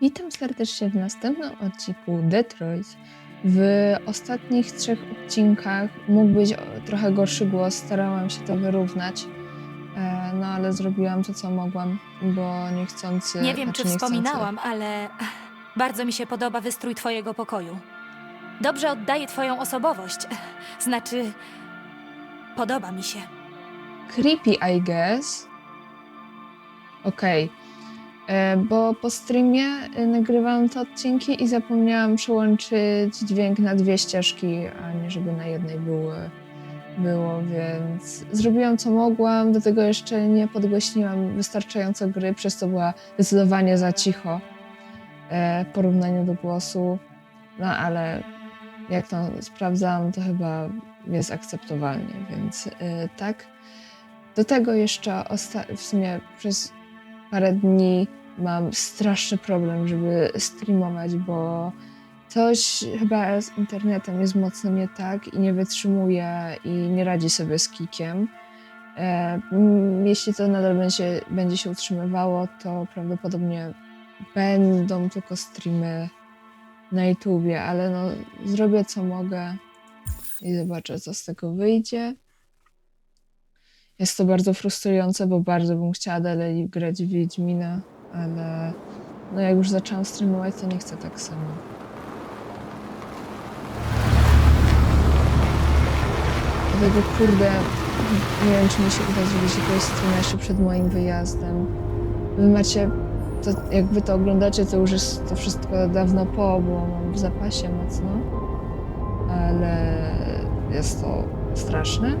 Witam serdecznie w następnym odcinku Detroit. W ostatnich trzech odcinkach mógł być trochę gorszy głos, starałam się to wyrównać, e, no ale zrobiłam to, co mogłam, bo niechcący... Nie wiem, czy znaczy niechcący- wspominałam, ale bardzo mi się podoba wystrój twojego pokoju. Dobrze oddaje twoją osobowość. Znaczy, podoba mi się. Creepy, I guess. Okej. E, Bo po streamie e, nagrywałam te odcinki i zapomniałam przełączyć dźwięk na dwie ścieżki, a nie żeby na jednej było, było, więc zrobiłam co mogłam. Do tego jeszcze nie podgłośniłam wystarczająco gry, przez co była zdecydowanie za cicho e, w porównaniu do głosu. No ale jak to sprawdzałam, to chyba jest akceptowalnie, więc e, tak. Do tego jeszcze w sumie przez parę dni mam straszny problem, żeby streamować, bo coś chyba z internetem jest mocno nie tak i nie wytrzymuje i nie radzi sobie z kikiem. E, jeśli to nadal będzie, będzie się utrzymywało, to prawdopodobnie będą tylko streamy na YouTubie, ale no zrobię co mogę i zobaczę co z tego wyjdzie. Jest to bardzo frustrujące, bo bardzo bym chciała dalej grać w Wiedźmina, ale no jak już zaczęłam streamować, to nie chcę tak samo. Dlatego kurde, nie wiem czy mi się uda zrobić jakiegoś streama jeszcze przed moim wyjazdem. Wy macie, to, jak wy to oglądacie, to już jest to wszystko dawno po, bo mam w zapasie mocno, ale jest to straszne.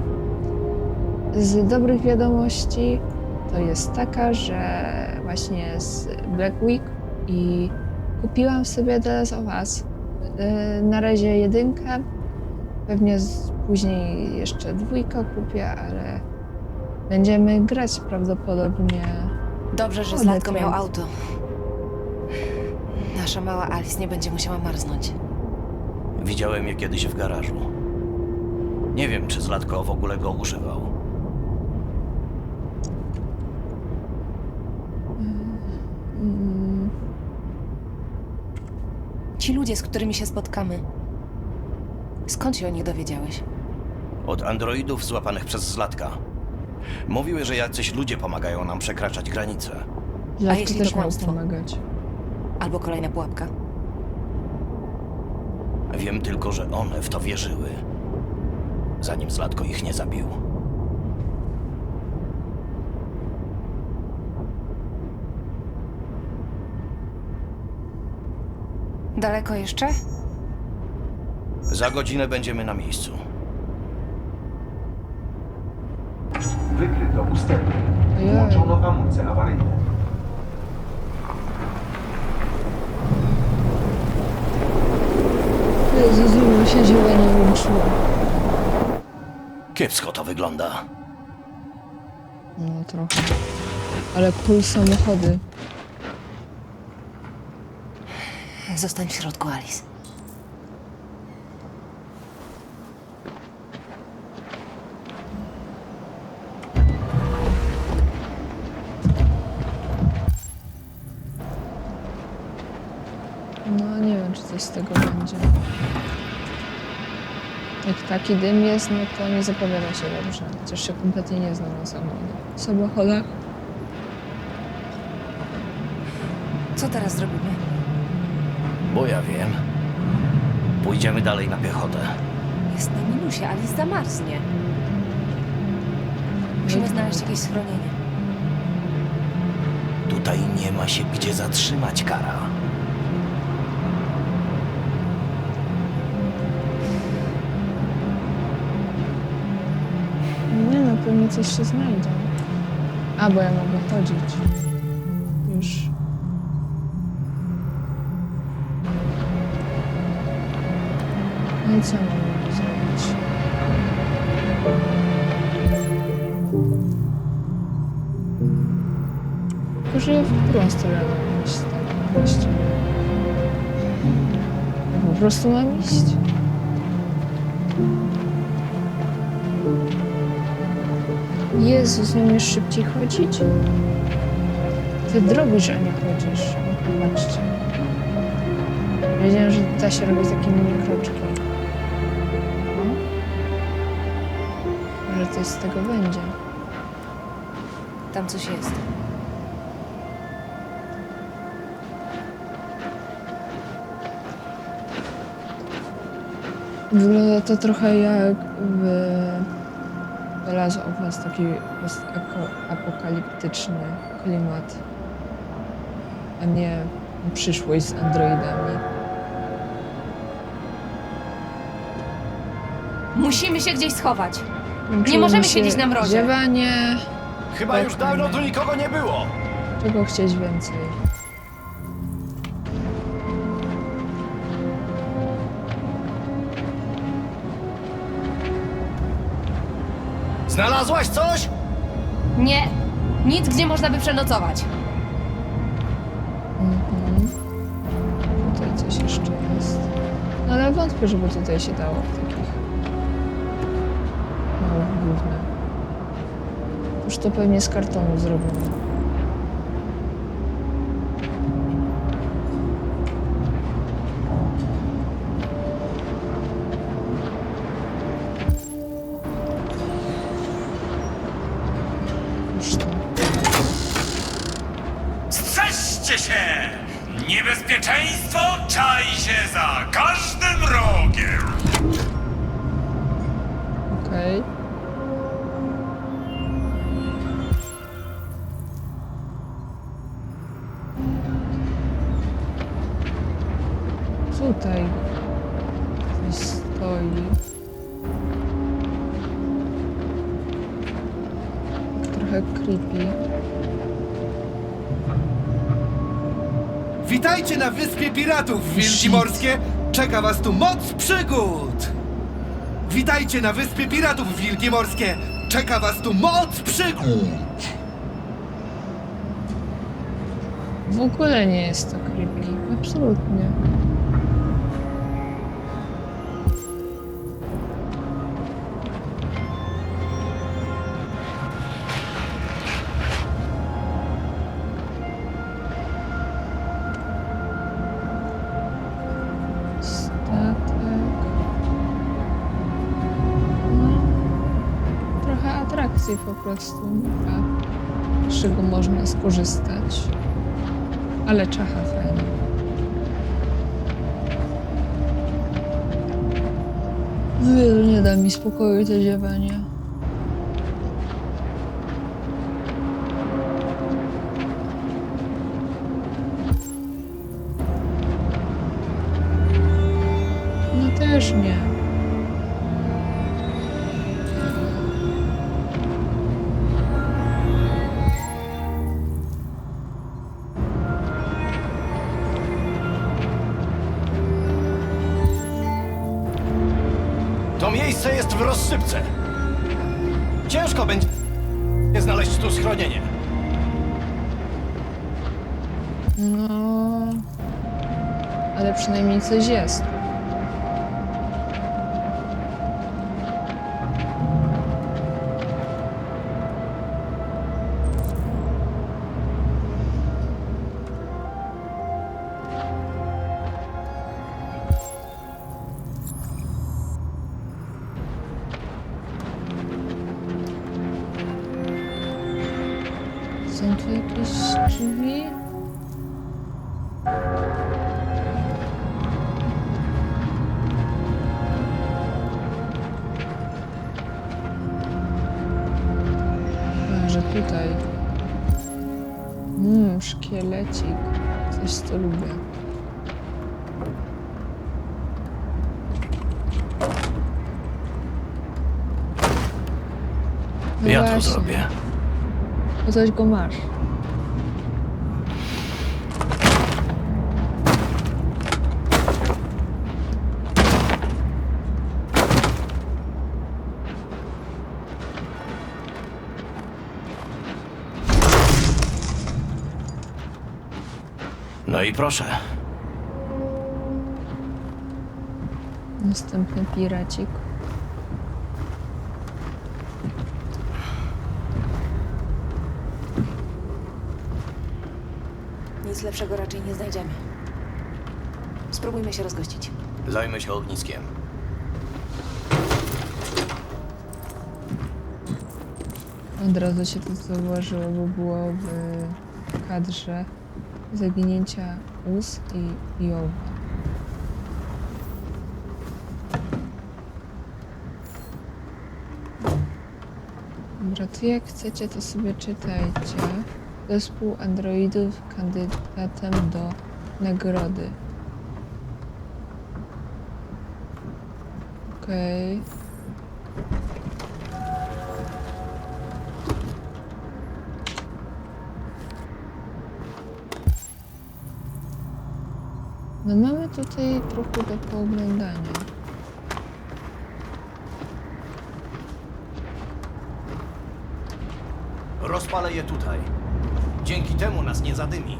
Z dobrych wiadomości to jest taka, że właśnie z Black Week i kupiłam sobie The Last of Us. Yy, Na razie jedynkę, pewnie z, później jeszcze dwójkę kupię, ale będziemy grać prawdopodobnie. Dobrze, że Zlatko miał auto. Nasza mała Alice nie będzie musiała marznąć. Widziałem je kiedyś w garażu. Nie wiem, czy Zlatko w ogóle go używał. Mm, Ci ludzie, z którymi się spotkamy. Skąd się o nich dowiedziałeś? Od androidów złapanych przez Zlatka. Mówiły, że jacyś ludzie pomagają nam przekraczać granice. Zlatko jeśli też to miał kłamstwo? pomagać. Albo kolejna pułapka? Wiem tylko, że one w to wierzyły. Zanim Zlatko ich nie zabił. Daleko jeszcze? Za godzinę będziemy na miejscu. Wykryto ustępy. Włączono hamulce awaryjne. Jezus, mi się zioła nie włączyło. Kiepsko to wygląda. No trochę. Ale cool samochody. Zostań w środku, Alice. No nie wiem, czy coś z tego będzie. Jak taki dym jest, no to nie zapowiada się dobrze. Chociaż się kompletnie nie znam na samochodach. samochodach. Co teraz zrobimy? Bo ja wiem. Pójdziemy dalej na piechotę. Jest na minusie, Alice zamarznie. Musimy znaleźć jakieś schronienie. Tutaj nie ma się gdzie zatrzymać, Kara. Nie no, pewnie coś się znajdzie. A, bo ja mogę chodzić. Co mam zrobić? Tylko, że w którą stronę mam iść właściwie? Ja po prostu mam iść? Jezus, nie umiesz szybciej chodzić? Ty drobisz, a nie chodzisz. Patrzcie. Wiedziałem, że da się robić takie mini coś z tego będzie. Tam coś jest. Wygląda to trochę jak w Last of Us, taki apokaliptyczny klimat, a nie przyszłość z androidami. Musimy się gdzieś schować. Łączyło możemy siedzieć na mrozie. Ziewanie, Chyba już dawno tu nikogo nie było. czego chcieć więcej. Znalazłaś coś? Nie. Nic, gdzie można by przenocować. Mhm. Tutaj coś jeszcze jest. No ale wątpię, żeby tutaj się dało w takich Już to pewnie z kartonu Witajcie na Wyspie Piratów, Wilki Morskie! Czeka was tu moc przygód! Witajcie na Wyspie Piratów, Wilki Morskie! Czeka was tu moc przygód! W ogóle nie jest to creepy. Absolutnie. Prostu, a z czego można skorzystać. Ale czacha fajnie. Wielu nie da mi spokoju to ziewanie. dias. No ja to właśnie, zrobię. Coś go masz. No i proszę. Następny piracik. Nic lepszego raczej nie znajdziemy. Spróbujmy się rozgościć. Zajmę się ogniskiem. Od razu się to zauważyło, bo było w kadrze zaginięcia Us i Jowa. Dobra, to jak chcecie, to sobie czytajcie. Zespół androidów kandydatem do nagrody. Okej. No mamy tutaj trochę do pooglądania. Rozpalę je tutaj. Dzięki temu nas nie zadymi.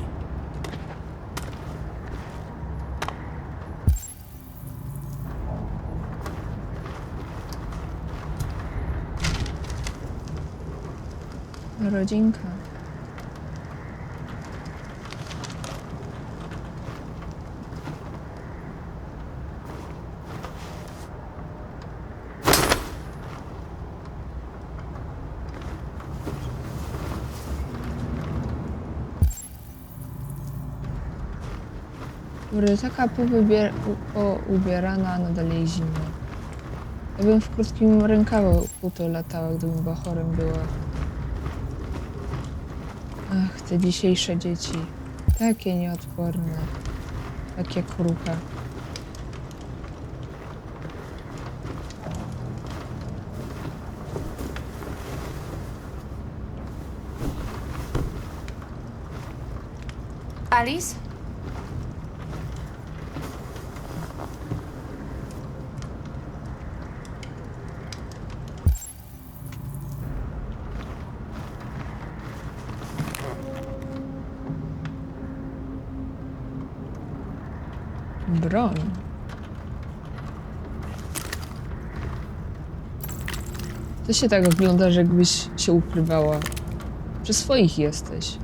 Rodzinka. U- poubierana, nadal jej zimno. Ja bym w krótkim rękawu to latała, gdybym bachorem była. Ach, te dzisiejsze dzieci. Takie nieodporne. Takie kruche. Alice? Broń. To się tak że jakbyś się ukrywała. Przy swoich jesteś.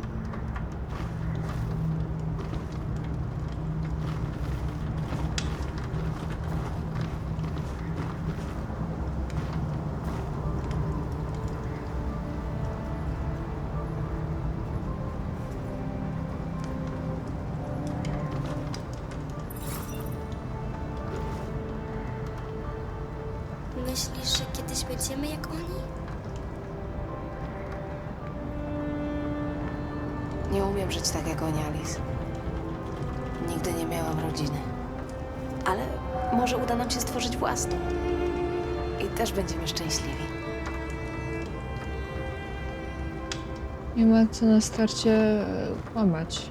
Na starcie e, kłamać.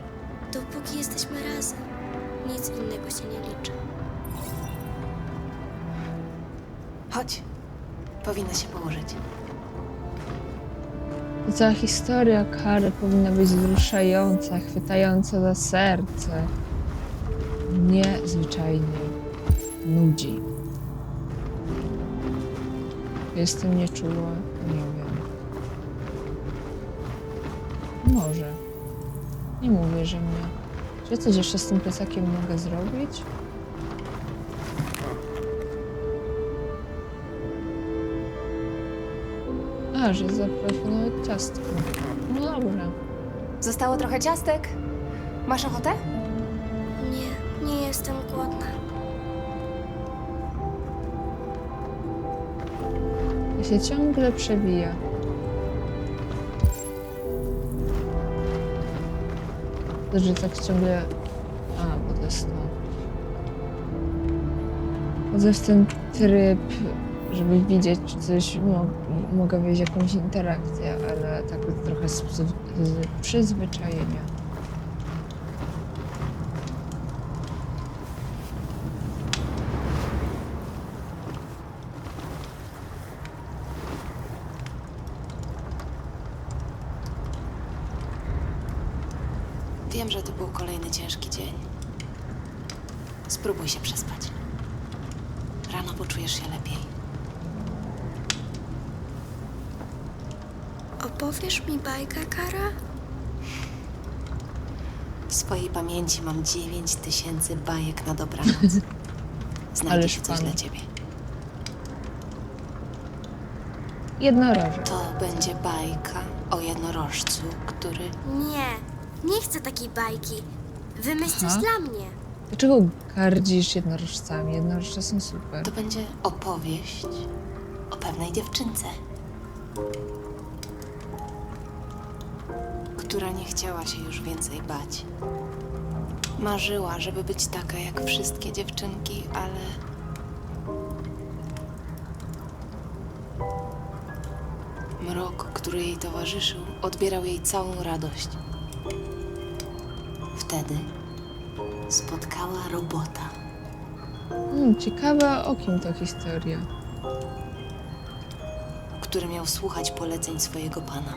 Dopóki jesteśmy razem, nic innego się nie liczy. Chodź. Powinna się położyć. Cała historia Kary powinna być wzruszająca, chwytająca za serce. Mnie zwyczajnie nudzi. Jestem nieczuła, nie wiem. Może. Nie mówię, że mnie. Czy ja coś jeszcze z tym plecakiem mogę zrobić? A, że zaproponować ciastko. No dobra. Zostało trochę ciastek. Masz ochotę? Nie, nie jestem głodna. To się ciągle przewija. Że tak ciągle... A, bo to jest. Chodzę w ten tryb, żeby widzieć, czy coś mo mogę wejść jakąś interakcję, ale tak trochę z, z przyzwyczajenia. Wiem, że to był kolejny ciężki dzień. Spróbuj się przespać. Rano poczujesz się lepiej. Opowiesz mi bajkę, Kara? W swojej pamięci mam 9 tysięcy bajek na dobranoc. Znajdę Ależ ci coś dla ciebie. Jednorożec. To będzie bajka o jednorożcu, który Nie, nie chcę takiej bajki. Wymyśl coś Aha. dla mnie. Dlaczego gardzisz jednorożcami? Jednorożce są super. To będzie opowieść o pewnej dziewczynce, która nie chciała się już więcej bać. Marzyła, żeby być taka jak wszystkie dziewczynki, ale. Mrok, który jej towarzyszył, odbierał jej całą radość. Wtedy spotkała robota. Hmm, ciekawe o kim to historia. który miał słuchać poleceń swojego pana.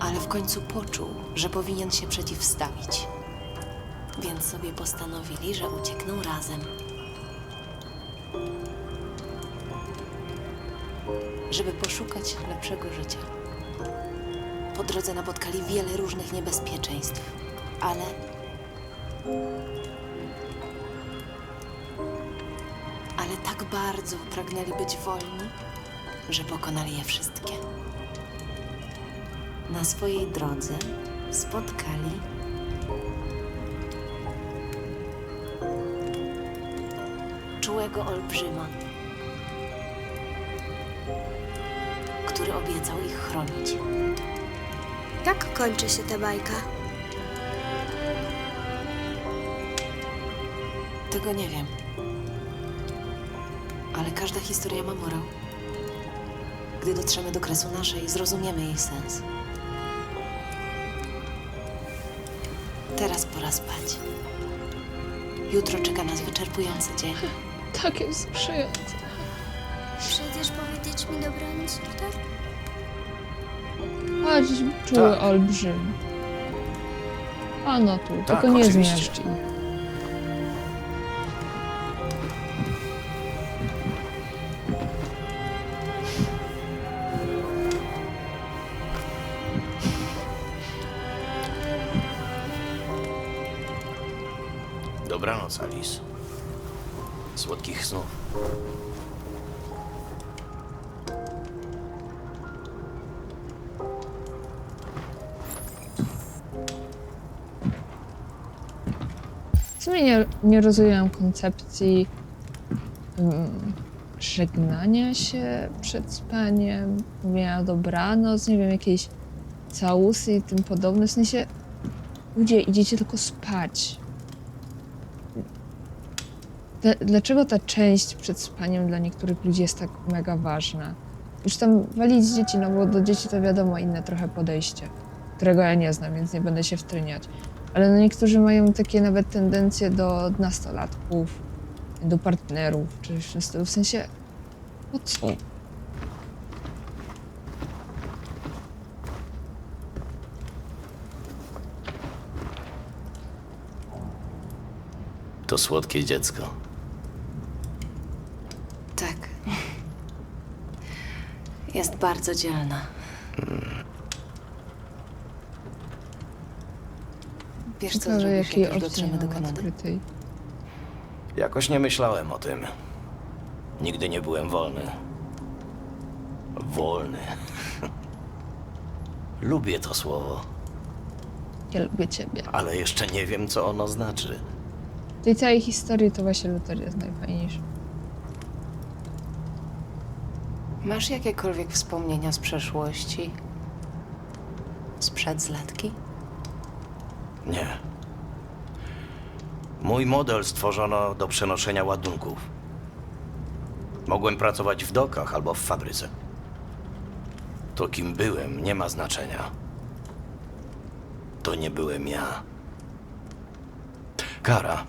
Ale w końcu poczuł, że powinien się przeciwstawić. Więc sobie postanowili, że uciekną razem. Żeby poszukać lepszego życia. Po drodze napotkali wiele różnych niebezpieczeństw, ale ale tak bardzo pragnęli być wolni, że pokonali je wszystkie. Na swojej drodze spotkali czułego olbrzyma, który obiecał ich chronić. Jak kończy się ta bajka? Tego nie wiem. Ale każda historia ma morał. Gdy dotrzemy do kresu naszej, zrozumiemy jej sens. Teraz pora spać. Jutro czeka nas wyczerpujący dzień. Tak jest wzruszające. Przyjdziesz powiedzieć mi dobranoc, tak? Chodź, czuły Tak. olbrzym. Ano tu, Tak, tylko nie oczywiście. Nie, rozumiem koncepcji mm, żegnania się przed spaniem, mówienia dobranoc, nie wiem, jakieś całusy i tym podobne. W sensie, ludzie, idziecie tylko spać. Dla- Dlaczego ta część przed spaniem dla niektórych ludzi jest tak mega ważna? Już tam walić dzieci, no bo do dzieci to wiadomo inne trochę podejście, którego ja nie znam, więc nie będę się wtryniać. Ale no niektórzy mają takie nawet tendencje do nastolatków, do partnerów, czy w tym stylu. W sensie, po co? To słodkie dziecko. Tak. Jest bardzo dzielna. Wiesz, co Ciekawe, zrobisz, jakiej jak już opcji dotrzemy do Kanady? odkrytej. Jakoś nie myślałem o tym. Nigdy nie byłem wolny. Wolny. Lubię to słowo, Ja lubię ciebie. ale jeszcze nie wiem, co ono znaczy. W tej całej historii to właśnie Luther jest najfajniejszy. Masz jakiekolwiek wspomnienia z przeszłości? Sprzed z latki? Nie. Mój model stworzono do przenoszenia ładunków. Mogłem pracować w dokach albo w fabryce. To kim byłem nie ma znaczenia. To nie byłem ja. Kara.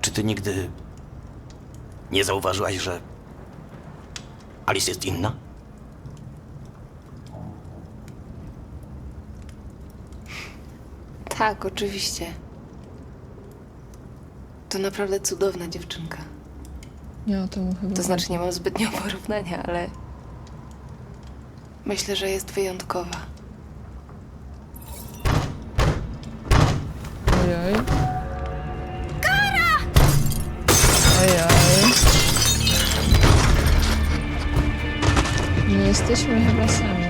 Czy ty nigdy nie zauważyłaś, że Alice jest inna? Tak, oczywiście. To naprawdę cudowna dziewczynka. Nie o to mu chyba To znaczy, nie mam zbytnio porównania, ale myślę, że jest wyjątkowa. oj. Oj, oj. Nie jesteśmy chyba sami.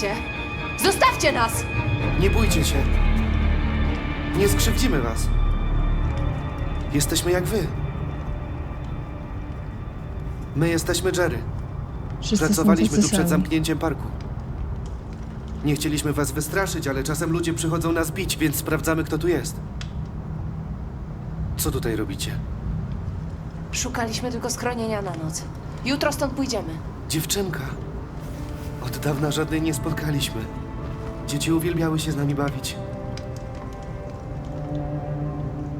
Chcecie? Zostawcie nas! Nie bójcie się. Nie skrzywdzimy was. Jesteśmy jak wy. My jesteśmy Jerry. Wszyscy są Pracowaliśmy tacy tu przed sami. zamknięciem parku. Nie chcieliśmy was wystraszyć, ale czasem ludzie przychodzą nas bić, więc sprawdzamy, kto tu jest. Co tutaj robicie? Szukaliśmy tylko schronienia na noc. Jutro stąd pójdziemy. Dziewczynka. Od dawna żadnej nie spotkaliśmy. Dzieci uwielbiały się z nami bawić.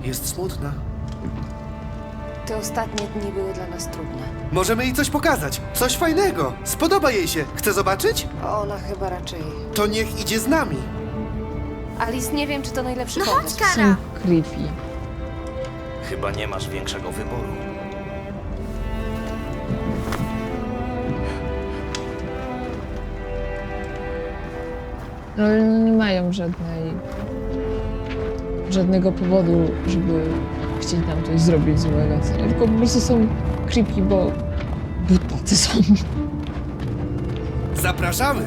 Jest smutna. Te ostatnie dni były dla nas trudne. Możemy jej coś pokazać. Coś fajnego. Spodoba jej się. Chce zobaczyć? Ona chyba raczej. To niech idzie z nami. Alice, nie wiem, czy to najlepszy No pomysł. chodź, Kara! creepy. Chyba nie masz większego wyboru. No nie mają żadnej... żadnego powodu, żeby chcieć nam coś zrobić złego. nie? Tylko po prostu są creepy, bo... bo tacy są. Zapraszamy.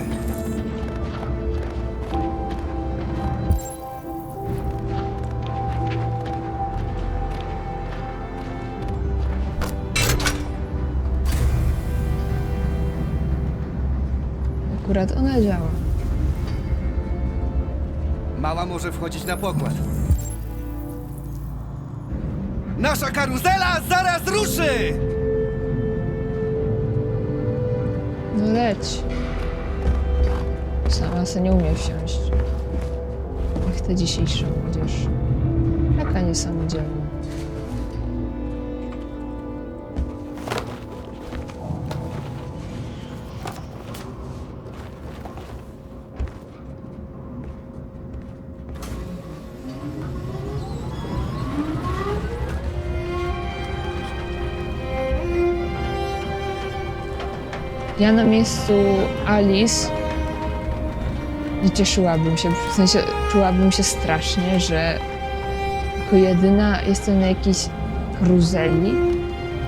Akurat ona działa. Mała może wchodzić na pokład. Nasza karuzela zaraz ruszy! No leć. Sama se nie umie wsiąść. Jak ta dzisiejsza młodzież. Taka niesamodzielna. Ja na miejscu Alice nie cieszyłabym się, w sensie czułabym się strasznie, że jako jedyna jestem na jakiejś karuzeli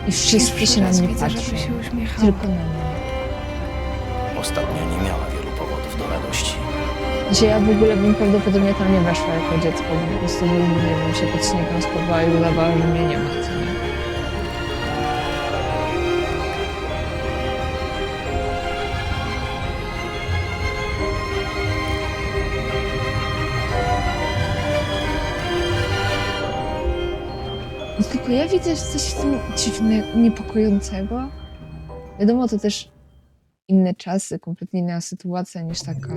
i wszyscy się na mnie patrzą. Tylko na mnie. Ostatnio nie miała wielu powodów do radości. Znaczy ja w ogóle bym prawdopodobnie tam nie weszła jako dziecko, bo po prostu bym, nie wiem, się pod śniegiem schowała i udawała, że mnie nie ma. Tylko ja widzę coś w tym dziwnego, niepokojącego. Wiadomo, to też inne czasy, kompletnie inna sytuacja niż taka,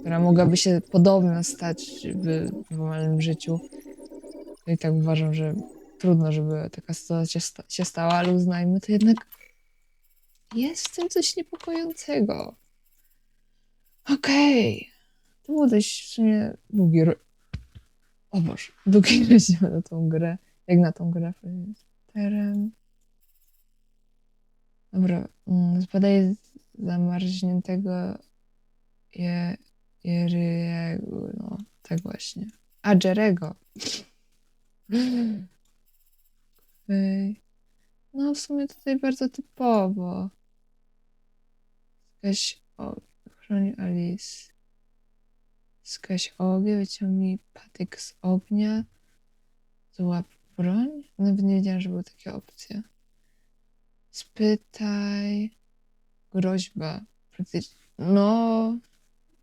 która mogłaby się podobna stać w normalnym życiu. No i tak uważam, że trudno, żeby taka sytuacja się stała, ale uznajmy to jednak jest w tym coś niepokojącego. Okej. To był dość w sumie długi... O Boże, długi rozdział na tą grę. Jak na tą grę. Terem. Dobra, mm, zbadaj zamarzniętego je, Jeryego, no tak właśnie. A, Jerego. No w sumie tutaj bardzo typowo. Jakaś o, chroni Alice. Skaś ogień, wyciągnij patyk z ognia. Złap broń. Nawet nie wiedziałam, że były takie opcje. Spytaj. Groźba. Praktycznie. No.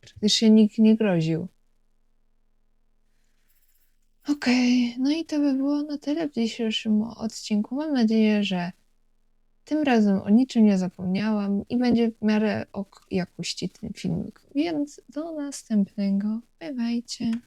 Praktycznie nikt nie groził. Okej, no i to by było na tyle w dzisiejszym odcinku. Mam nadzieję, że tym razem o niczym nie zapomniałam i będzie w miarę ok jakości ten filmik. Więc do następnego. Bywajcie.